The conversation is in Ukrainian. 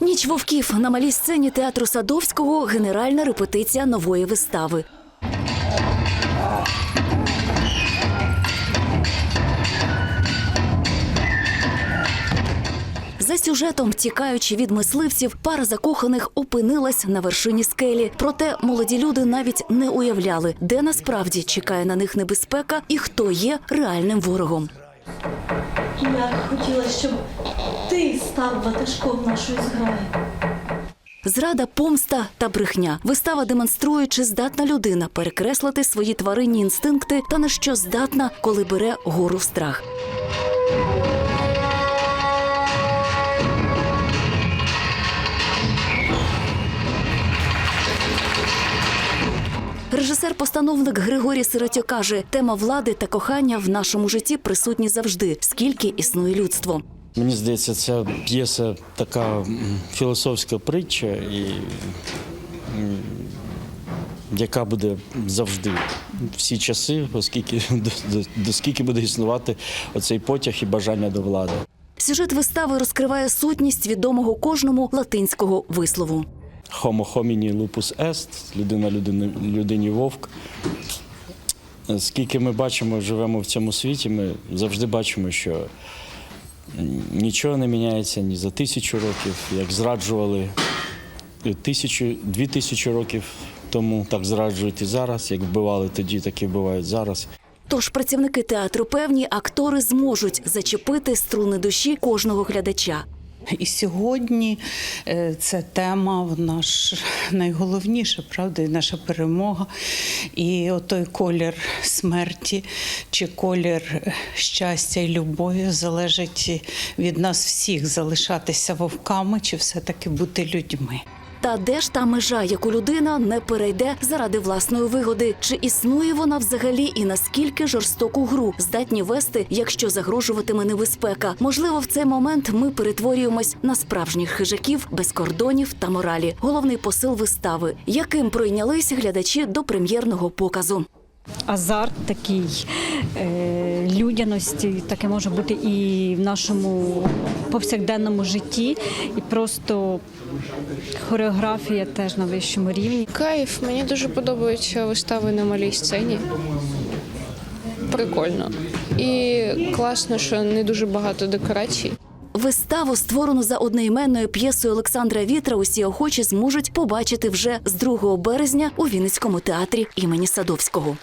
Ніч вовків на малій сцені театру Садовського генеральна репетиція нової вистави. За сюжетом, тікаючи від мисливців, пара закоханих опинилась на вершині скелі. Проте молоді люди навіть не уявляли, де насправді чекає на них небезпека і хто є реальним ворогом. Я хотіла, щоб ти став ватажком нашої зграї. Зрада, помста та брехня. Вистава демонструє, чи здатна людина перекреслити свої тваринні інстинкти та на що здатна, коли бере гору в страх. Режисер-постановник Григорій Сиротьо каже, тема влади та кохання в нашому житті присутні завжди, скільки існує людство. Мені здається, ця п'єса така філософська притча, і, яка буде завжди всі часи, оскільки до, до, до скільки буде існувати оцей потяг і бажання до влади. Сюжет вистави розкриває сутність відомого кожному латинського вислову. Homo homini lupus est, людина людини, людині вовк. Скільки ми бачимо, живемо в цьому світі, ми завжди бачимо, що нічого не міняється ні за тисячу років, як зраджували тисячу, дві тисячі років тому, так зраджують і зараз. Як вбивали тоді, так і вбивають зараз. Тож працівники театру певні, актори зможуть зачепити струни душі кожного глядача. І сьогодні е, ця тема наш найголовніша, правда, і наша перемога. І отой колір смерті чи колір е, щастя і любові залежить від нас всіх залишатися вовками чи все-таки бути людьми. Та де ж та межа, яку людина не перейде заради власної вигоди? Чи існує вона взагалі і наскільки жорстоку гру здатні вести, якщо загрожуватиме небезпека? Можливо, в цей момент ми перетворюємось на справжніх хижаків без кордонів та моралі. Головний посил вистави, яким пройнялись глядачі до прем'єрного показу. азарт такий е, людяності, таке може бути і в нашому повсякденному житті, і просто хореографія теж на вищому рівні. Кайф, мені дуже подобаються вистави на малій сцені. Прикольно. І класно, що не дуже багато декорацій. Виставу, створену за одноіменною п'єсою Олександра Вітра, усі охочі зможуть побачити вже з 2 березня у Вінницькому театрі імені Садовського.